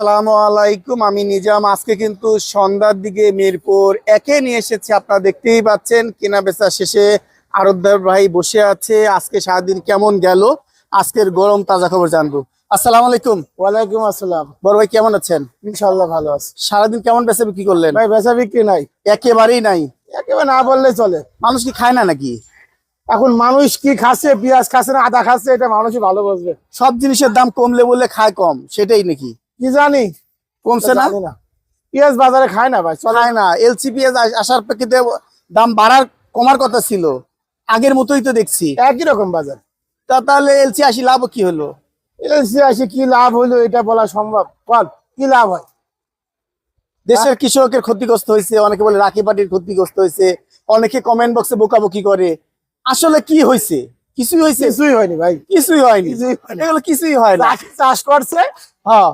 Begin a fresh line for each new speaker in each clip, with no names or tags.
আসসালামু আলাইকুম আমি নিজাম। আজকে কিন্তু সন্ধ্যার দিকে মিরপুর একে নিয়ে এসেছি আপনারা দেখতেই পাচ্ছেন। কেনা বেচা শেষে আরবদার ভাই বসে আছে। আজকে সারাদিন কেমন গেল? আজকের গরম তাজা খবর জানব। আসসালামু আলাইকুম।
ওয়ালাইকুম আসসালাম।
বড় ভাই কেমন আছেন?
ইনশাল্লাহ ভালো আছে।
সারাদিন কেমন বেচা বিক্রি করলেন?
ভাই বেচা বিক্রি নাই।
একেবারেই নাই।
একেবারে না বললে চলে।
মানুষ কি খায় না নাকি?
এখন মানুষ কি খাচ্ছে পেঁয়াজ খাচ্ছে না আদা খাচ্ছে এটা মানুষই ভালো বুঝবে।
সব জিনিসের দাম কমলে বললে খায় কম সেটাই নাকি?
কি জানি?
কমছে না?
পেঁয়াজ বাজারে খায় না ভাই
খায় না এলসিপিএস আসার প্রেক্ষিতে দাম বাড়ার কমার কথা ছিল। আগের মতোই তো দেখছি।
একই রকম বাজার।
তা তাহলে এলসি আসি লাভ কি হলো?
এলসি আসে কি লাভ হইল এটা বলা সম্ভব? বল কি লাভ হয়?
দেশের কৃষকের ক্ষতিগ্রস্ত হয়েছে অনেকে বলে রাখি পাটির ক্ষতিগ্রস্ত হয়েছে অনেকে কমেন্ট বক্সে বোকাবকি করে। আসলে কি হয়েছে? কিছুই হয়েছে?
কিছুই হয়নি ভাই।
কিছুই হয়নি।
কিছুই হয়নি।
এগুলো কিছুই হয় না।
চাষ করছে।
হ্যাঁ।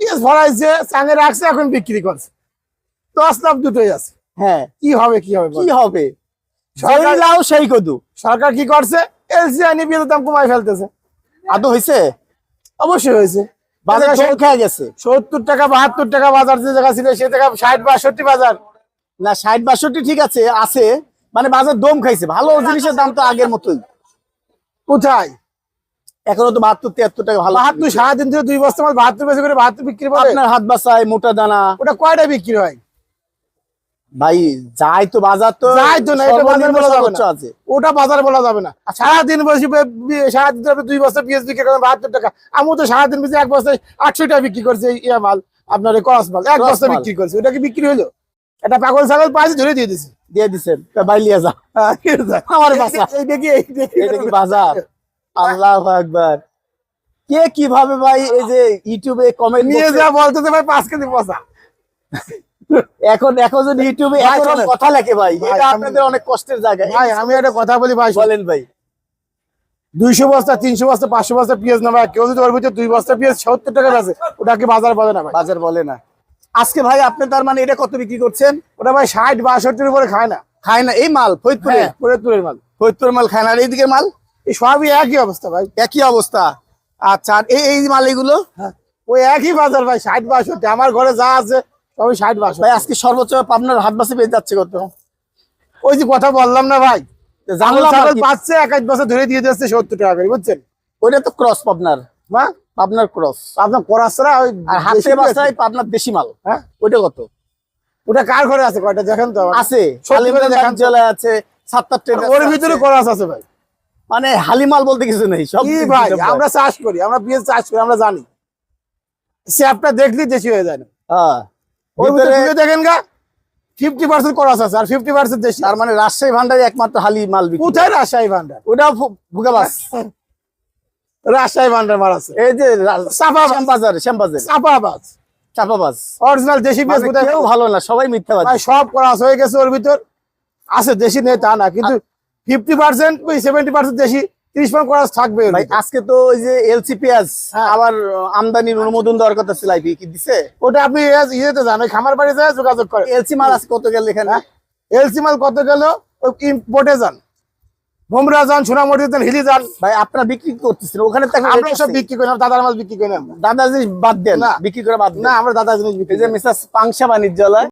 পেঁয়াজ ভরাইছে চাঙে রাখছে এখন বিক্রি করছে। দশ লাভ দুটোই আছে।
হ্যাঁ।
কি হবে কি হবে
কি হবে?
সরকার-
লাও সেই কদু।
সরকার কি করছে? এলসি দাম ফেলতেছে।
আদৌ হয়েছে
অবশ্যই হয়েছে
বাজার গেছে।
সত্তর টাকা বাহাত্তর টাকা বাজার যে জায়গা ছিল সে জায়গা ষাট বাষট্টি বাজার।
না ষাট বাষট্টি ঠিক আছে আছে। মানে বাজার দম খাইছে। ভালো জিনিসের দাম তো আগের মতোই।
কোথায়?
এখনও তো বাহাত্তর তিয়াত্তর টাকা ভালো
বাহাত্তর সারাদিন ধরে দুই বস্তা মাল বাহাত্তর বেশি করে বাহাত্তর বিক্রি করে?
আপনার হাত বাসায় মোটা দানা।
ওটা কয়টা বিক্রি হয়?
ভাই যাই তো বাজার তো
যাই তো না, এটা বাজার বলা যাবে না।
আছে।
ওটা বাজার বলা যাবে না। সারাদিন বসে বে- সারাদিন ধরে দুই বস্তা পেঁয়াজ বিক্রি করেন বাহাত্তর টাকা। আমি তো সারাদিন বেশি এক বস্তায় আটশো টাকা বিক্রি করছে ইয়া মাল আপনার ক্রস মাল। এক বস্তা বিক্রি করছে ওটা কি বিক্রি হলো? এটা পাগল ছাগল পাইছে ধরে দিয়ে দিছে।
দিয়ে দিছেন বাইলিয়া যা। আমার বাসা। কি বাজার? আল্লাহ আকবার। কে কীভাবে ভাই এই যে ইউটিউবে কমেন্ট
নিয়ে যা বলতেছে ভাই পাঁচ কেজি পচা।
এখন এখন যদি ইউটিউবে এখন কথা লেখে ভাই এটা আপনাদের অনেক কষ্টের জায়গা।
ভাই আমি একটা কথা বলি ভাই
বলেন ভাই।
দুইশো বস্তা তিনশো বস্তা পাঁচশো বস্তা পেঁয়াজ না ভাই কেউ যদি ওর ভিতরে দুই বস্তা পেঁয়াজ সত্তর টাকা আছে ওটা কি বাজার বলে না ভাই?
বাজার বলে না। আজকে ভাই আপনি তার মানে এটা কত বিক্রি করছেন?
ওটা ভাই ষাট বাষট্টির উপরে খায় না।
খায় না। এই মাল ফরিদপুরে
হ্যাঁ ফরিদপুরের মাল।
ফরিদপুর মাল খায় না। আর এইদিকে মাল?
সবই একই অবস্থা ভাই
একই অবস্থা। আচ্ছা আর এই এই মাল এগুলো
ওই একই বাজার ভাই ষাট বাষট্টি। আমার ঘরে যা আছে সবই ষাট
ভাই
বাষট্টি
আজকে সর্বোচ্চ আপনার হাত বাসে পেয়ে যাচ্ছে কত?
ওই যে কথা বললাম না ভাই
জানলাম।
পাচ্ছে এক এক বছর ধরে দিয়ে যাচ্ছে সত্তর টাকা করে বুঝছেন?
ওইটা তো ক্রস পাবনার। পাবনার ক্রস
আপনার করাসরা ওই
আর হাতে
দেশি
বাসায় পাবনার দেশি মাল।
হ্যাঁ?
ওইটা কত?
ওটা কার ঘরে আছে কয়টা? দেখেন তো
আছে। আছে সাতটা ট্রেন
ওর ভিতরে করাস আছে ভাই।
মানে হালিমাল বলতে কিছু নেই সব
ভাই? আমরা চাষ করি আমরা পেঁয়াজ চাষ করি আমরা জানি। স্যাপটা দেখলেই দেশি হয়ে যায় না।
হ্যাঁ।
দেখেন গা ফিফটি পার্সেন্ট করাস আছে আর ফিফটি পার্সেন্ট দেশি।
তার মানে রাজশাহী ভান্ডারে একমাত্র হালি মাল বিক্রি।
কোথায় রাজশাহী ভান্ডার?
ওটাও ভুগাবাস
রাজশাহী ভান্ডার মার আছে।
এই যে। শ্যামবাজার
চাপাবাজ। অরিজিনাল দেশি পেঁয়াজ
মানে
কোথায়
ভালো না সবাই
ভাই সব করাস হয়ে গেছে ওর ভিতর। আছে দেশি নেই তা না কিন্তু ফিফটি পার্সেন্ট সেভেন্টি পার্সেন্ট দেশি তিরিশ পার্সেন্ট করাস থাকবে
ভাই আজকে তো ওই যে এলসি পেঁয়াজ
হ্যাঁ।
আবার আমদানির অনুমোদন দেওয়ার কথা ছিল আইপি কি দিছে?
ওটা আপনি ইয়েতে যান ওই খামার বাড়ি যায় যোগাযোগ করে
এলসি মাল আছে কত গেল এখানে?
এলসি মাল কত গেল? ইম্পোর্টে যান। ভোমরা যান সোনামুড়ি যান হিলি যান।
ভাই আপনারা বিক্রি করতেছেন ওখানে
আমরা সব বিক্রি করি দাদার মাল বিক্রি করি না।
দাদা জিনিস বাদ দেন। বিক্রি করে বাদ
না আমরা দাদা জিনিস বিক্রি
যে মিসাস পাংশা বাণিজ্যালয়।